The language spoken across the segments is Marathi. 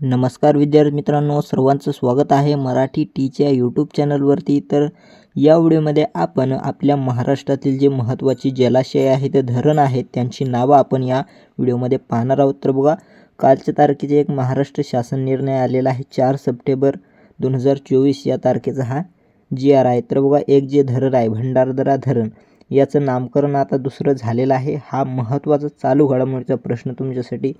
नमस्कार विद्यार्थी मित्रांनो सर्वांचं स्वागत आहे मराठी टीच्या यूट्यूब चॅनलवरती तर या व्हिडिओमध्ये आपण आपल्या महाराष्ट्रातील जे महत्त्वाची जलाशय आहेत ते धरण आहेत त्यांची नावं आपण या व्हिडिओमध्ये पाहणार आहोत. तर बघा कालच्या तारखेचे एक महाराष्ट्र शासन निर्णय आलेला आहे चार सप्टेंबर दोन हजार चोवीस या तारखेचा हा जी आर आहे. तर बघा एक जे धरण आहे भंडारदरा धरण याचं नामकरण आता दुसरं झालेलं आहे. हा महत्त्वाचा चालू घडामोडीचा प्रश्न तुमच्यासाठी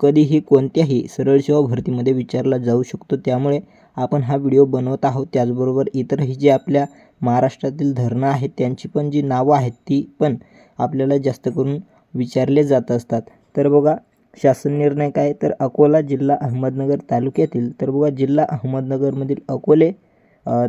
कधीही कोणत्याही सरळ सेवा भरतीमध्ये विचारला जाऊ शकतो. त्यामुळे आपण हा व्हिडिओ बनवत आहोत. त्याचबरोबर इतरही जे आपल्या महाराष्ट्रातील धरणं आहेत त्यांची पण जी नावं आहेत ती पण आपल्याला जास्त करून विचारले जात असतात. तर बघा शासन निर्णय काय? तर अकोला जिल्हा अहमदनगर तालुक्यातील तर बघा जिल्हा अहमदनगरमधील अकोले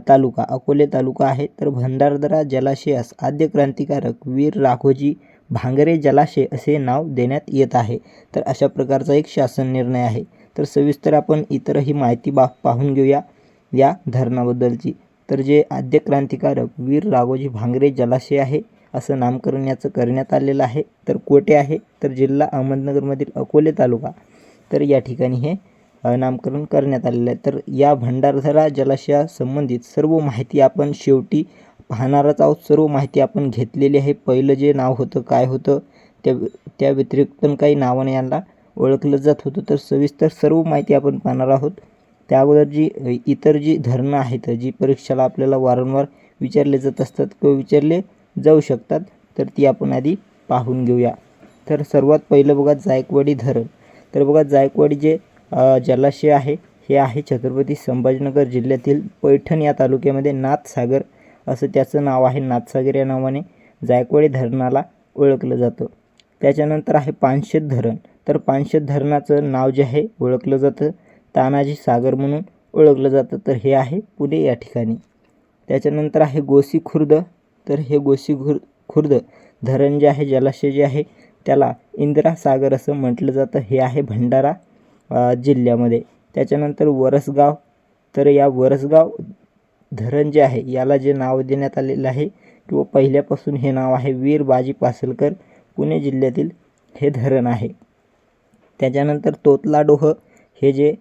तालुका. अकोले तालुका आहे. तर भंडारदरा जलाशयास आद्य क्रांतिकारक वीर राघोजी भांगरे जलाशय असे नाव देण्यात येत आहे. तर अशा प्रकारचा एक शासन निर्णय आहे. तर सविस्तर आपण इतरही माहिती बा पाहून घेऊया या धरणाबद्दलची. तर जे आद्य क्रांतिकारक वीर राघोजी भांगरे जलाशय आहे असं नामकरण याचं करण्यात आलेलं आहे. तर कोठे आहे तर जिल्हा अहमदनगरमधील अकोले तालुका. तर या ठिकाणी हे नामकरण करण्यात आलेलं आहे. तर या भंडारधरा जलाशयासंबंधित सर्व माहिती आपण शेवटी पाहणारच आहोत. सर्व माहिती आपण घेतलेली आहे. पहिलं जे नाव होतं काय होतं त्या त्या व्यतिरिक्त पण काही नावाने यांना ओळखलं जात होतं. तर सविस्तर सर्व माहिती आपण पाहणार आहोत. त्या अगोदर जी इतर जी धरणं आहेत जी परीक्षेला आपल्याला वारंवार विचारले जात असतात किंवा विचारले जाऊ शकतात तर ती आपण आधी पाहून घेऊया. तर सर्वात पहिलं बघा जायकवाडी धरण. तर बघा जायकवाडी जे जलाशय आहे हे आहे छत्रपती संभाजीनगर जिल्ह्यातील पैठण या तालुक्यामध्ये नाथसागर असं त्याचं नाव आहे नाथसागर या नावाने. जायकवाडी धरणाला ओळखलं जातं. त्याच्यानंतर आहे पानशेत धरण. तर पानशेत धरणाचं नाव जे आहे ओळखलं जातं. तानाजी सागर म्हणून ओळखलं जातं. तर हे आहे पुणे या ठिकाणी. त्याच्यानंतर आहे गोसी खुर्द. तर हे गोसी खुर खुर्द धरण जे आहे जलाशय जे आहे त्याला इंदिरा सागर असं म्हटलं जातं. हे आहे भंडारा जिल्ह्यामध्ये. त्याच्यानंतर वरसगाव. तर या वरसगाव धरण जे आहे. याला जे नाव देण्यात आलेलं आहे किंवा पहिल्यापासून हे नाव आहे वीर बाजी पासलकर पुणे जिल्ह्यातील हे धरण आहे. त्याच्यानंतर तोतलाडोह हे जे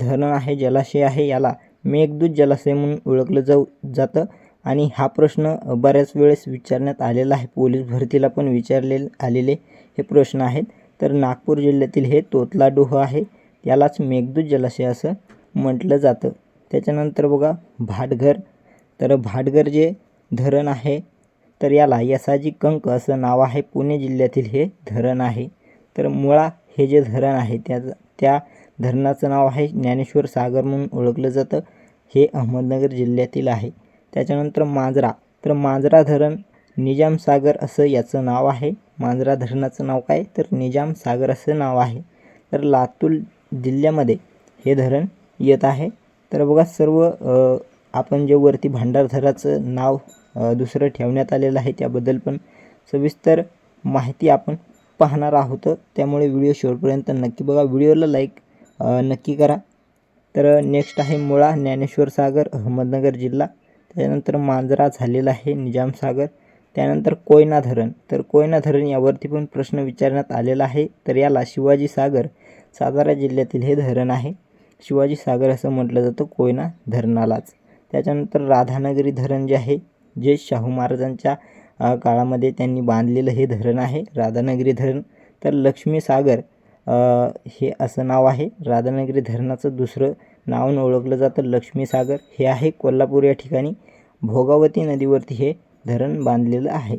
धरण आहे जलाशय आहे याला मेघदूत जलाशय म्हणून ओळखलं जाऊ जातं. आणि हा प्रश्न बऱ्याच वेळेस विचारण्यात आलेला आहे. पोलीस भरतीला पण विचारले आलेले हे प्रश्न आहेत. तर नागपूर जिल्ह्यातील हे तोतलाडोह आहे यालाच मेघदूत जलाशय असं म्हटलं जातं. त्याच्यानंतर बघा भाटघर. तर भाटघर जे धरण आहे तर याला यसाजी कंक असं नाव आहे. पुणे जिल्ह्यातील हे धरण आहे. तर मुळा हे जे धरण आहे त्या त्या धरणाचं नाव आहे ज्ञानेश्वर सागर म्हणून ओळखलं जातं. हे अहमदनगर जिल्ह्यातील आहे. त्याच्यानंतर मांजरा. तर मांजरा धरण निजाम सागर असं याचं नाव आहे. मांजरा धरणाचं नाव काय? तर निजाम सागर असं नाव आहे. तर लातूर जिल्ह्यामध्ये हे धरण येत आहे. तर बघा सर्व आपण जे वरती भांडारधराचं नाव दुसरं ठेवण्यात आलेलं आहे त्याबद्दल पण सविस्तर माहिती आपण पाहणार आहोत. त्यामुळे व्हिडिओ शेवटपर्यंत नक्की बघा. व्हिडिओला लाईक नक्की करा. तर नेक्स्ट आहे मुळा ज्ञानेश्वर सागर अहमदनगर जिल्हा. त्यानंतर मांजरा झालेला आहे निजाम सागर. त्यानंतर कोयना धरण तर कोयना धरण यावरती पण प्रश्न विचारण्यात आलेला आहे. तर याला शिवाजी सागर सातारा जिल्ह्यातील हे धरण आहे. शिवाजी सागर असं म्हटलं जातं कोयना धरणालाच. त्याच्यानंतर राधानगरी धरण जे आहे जे शाहू महाराजांच्या काळामध्ये त्यांनी बांधलेलं हे धरण आहे राधानगरी धरण. तर लक्ष्मी सागर हे असं नाव आहे. राधानगरी धरणाचं दुसरं नावानं ओळखलं जातं लक्ष्मी सागर. हे आहे कोल्हापूर या ठिकाणी. भोगावती नदीवरती हे धरण बांधलेलं आहे.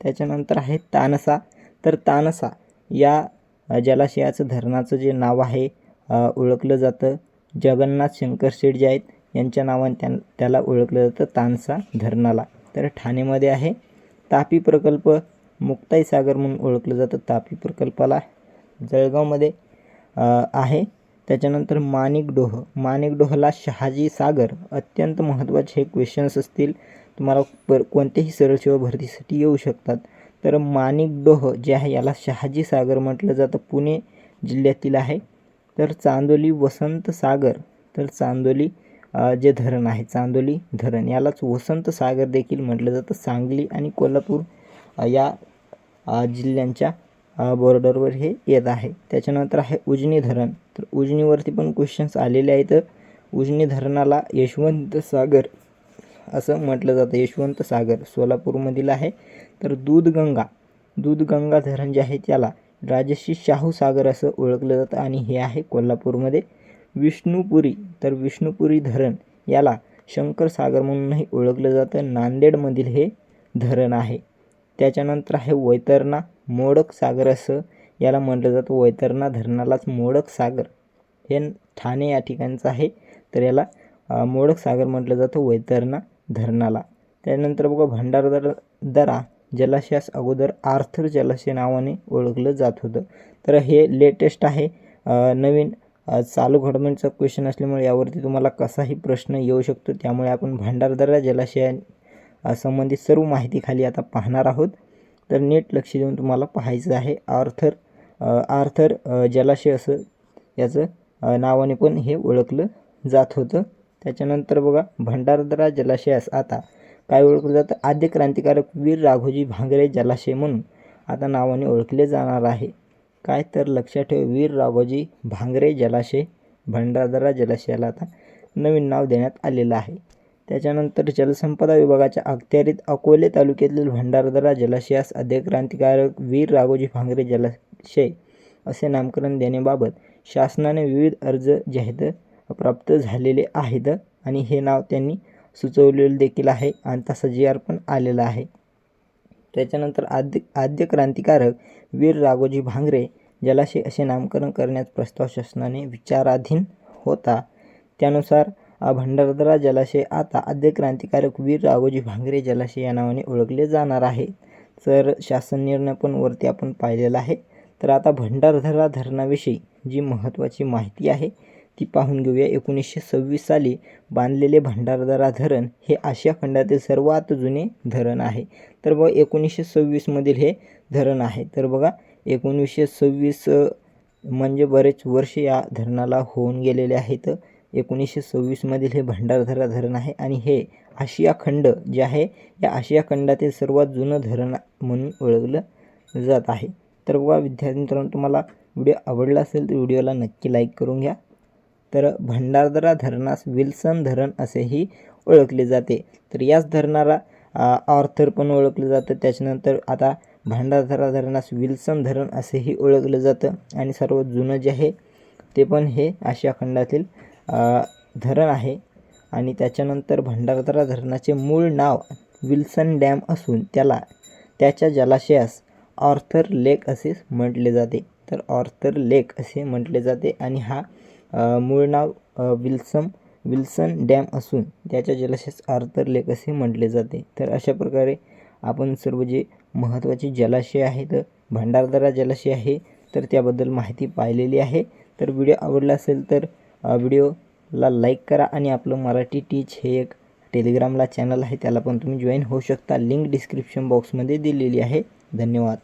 त्याच्यानंतर आहे तानसा. तर तानसा या जलाशयाचं धरणाचं जे नाव आहे ओळखलं जातं. जगन्नाथ शंकर शेठ जे आहेत यांच्या नावाने त्या त्याला ओळखलं जातं तानसा धरणाला. तर ठाणेमध्ये आहे. तापी प्रकल्प मुक्ताई सागर म्हणून ओळखलं जातं तापी प्रकल्पाला. जळगावमध्ये आहे. त्याच्यानंतर माणिकडोह माणिकडोहला शहाजी सागर अत्यंत महत्त्वाचे हे क्वेश्चन्स असतील. तुम्हाला पर कोणत्याही सरळ सेवा भरतीसाठी येऊ शकतात. तर माणिकडोह जे आहे याला शहाजी सागर म्हटलं जातं. पुणे जिल्ह्यातील आहे. तर चांदोली वसंत सागर तर चांदोली जे धरण आहे चांदोली धरण यालाच वसंत सागर देखील म्हटलं जातं. सांगली आणि कोल्हापूर या जिल्ह्यांच्या बॉर्डरवर हे येत आहे. त्याच्यानंतर आहे उजनी धरण. तर उजनीवरती पण क्वेश्चन्स आलेले आहेत. उजनी धरणाला यशवंत सागर असं म्हटलं जातं. यशवंत सागर सोलापूरमधील आहे. तर दूधगंगा दूधगंगा धरण जे आहे त्याला राजश्री शाहू सागर असं ओळखलं जातं आणि हे आहे कोल्हापूरमध्ये विष्णुपुरी. तर विष्णुपुरी धरण याला शंकर सागर म्हणूनही ओळखलं जातं. नांदेडमधील हे धरण आहे. त्याच्यानंतर आहे वैतरणा. मोडक सागर असं याला म्हटलं जातं. वैतरणा धरणालाच मोडक सागर हे ठाणे या ठिकाणचं आहे. तर याला मोडक सागर म्हटलं जातं वैतरणा धरणाला. त्यानंतर बघा भंडारदरा दरा जलाशयास अगोदर आर्थर जलाशय नावाने ओळखलं जात होतं. तर हे लेटेस्ट आहे. नवीन चालू घडामोडीचा क्वेश्चन असल्यामुळे यावरती तुम्हाला कसाही प्रश्न येऊ शकतो. त्यामुळे आपण भंडारदरा जलाशया संबंधित सर्व माहिती खाली आता पाहणार आहोत. तर नीट लक्ष देऊन तुम्हाला पाहायचं आहे. आर्थर आर्थर जलाशय असं याचं नावाने पण हे ओळखलं जात होतं. त्याच्यानंतर बघा भंडारदरा जलाशयास आता काय ओळखलं जातं आद्य क्रांतिकारक वीर राघोजी भांगरे जलाशय म्हणून आता नावाने ओळखले जाणार आहे. काय तर लक्षात ठेव वीर राघोजी भांगरे जलाशय भंडारदरा जलाशयाला आता नवीन नाव देण्यात आलेलं आहे. त्याच्यानंतर जलसंपदा विभागाच्या अखत्यारीत अकोले तालुक्यातील भंडारदरा जलाशयास आद्य क्रांतिकारक वीर राघोजी भांगरे जलाशय असे नामकरण देण्याबाबत शासनाने विविध अर्ज जाहीर प्राप्त झालेले आहेत आणि हे नाव त्यांनी सुचवलेलं देखील आहे आणि तसा जी आर पण आलेला आहे. त्याच्यानंतर आद्य आद्य क्रांतिकारक वीर राघोजी भांगरे जलाशय असे नामकरण करण्याचा प्रस्ताव शासनाने विचाराधीन होता त्यानुसार भंडारदरा जलाशय आता आद्य क्रांतिकारक वीर राघोजी भांगरे जलाशय या नावाने ओळखले जाणार आहे. तर शासन निर्णय पण वरती आपण पाहिलेला आहे. तर आता भंडारधरा धरणाविषयी जी महत्त्वाची माहिती आहे ती पाहून घेऊया. एकोणीसशे सव्वीस साली बांधलेले भंडारदरा धरण हे आशिया खंडातील सर्वात जुने धरण आहे. तर बघा एकोणीसशे सव्वीसमधील हे धरण आहे. तर बघा एकोणीसशे सव्वीस म्हणजे बरेच वर्ष या धरणाला होऊन गेलेले आहेत. एकोणीसशे सव्वीसमधील हे भंडारदरा धरण आहे आणि हे आशिया खंड जे आहे या आशिया खंडातील सर्वात जुनं धरण म्हणून ओळखलं जात आहे. तर बघा विद्यार्थी मित्रांनो तुम्हाला व्हिडिओ आवडला असेल तर व्हिडिओला नक्की लाईक करून घ्या. तर भंडारदरा धरणास विल्सन धरण असेही ओळखले जाते. तर याच धरणाला ऑर्थर पण ओळखलं जातं. त्याच्यानंतर आता भंडारदरा धरणास विल्सन धरण असेही ओळखलं जातं. आणि सर्वात जुनं जे आहे ते पण हे आशिया खंडातील धरण आहे. आणि त्याच्यानंतर भंडारदरा धरणाचे मूळ नाव विल्सन डॅम असून त्याला त्याच्या जलाशयास ऑर्थर लेक असे म्हटले जाते. तर ऑर्थर लेक असे म्हटले जाते. आणि हा मूळ नाव विल्सम विल्सन डॅम असून त्याच्या जलाशयास आर्थर लेक असे म्हटले जाते. तर अशा प्रकारे आपण सर्व जे महत्त्वाचे जलाशय आहेत भंडारदरा जलाशय आहे तर त्याबद्दल माहिती पाहिलेली आहे. तर व्हिडिओ आवडला असेल तर व्हिडिओला लाईक करा आणि आपलं मराठी टीच हे एक टेलिग्रामला चॅनल आहे त्याला पण तुम्ही जॉईन होऊ शकता. लिंक डिस्क्रिप्शन बॉक्समध्ये दिलेली आहे. धन्यवाद.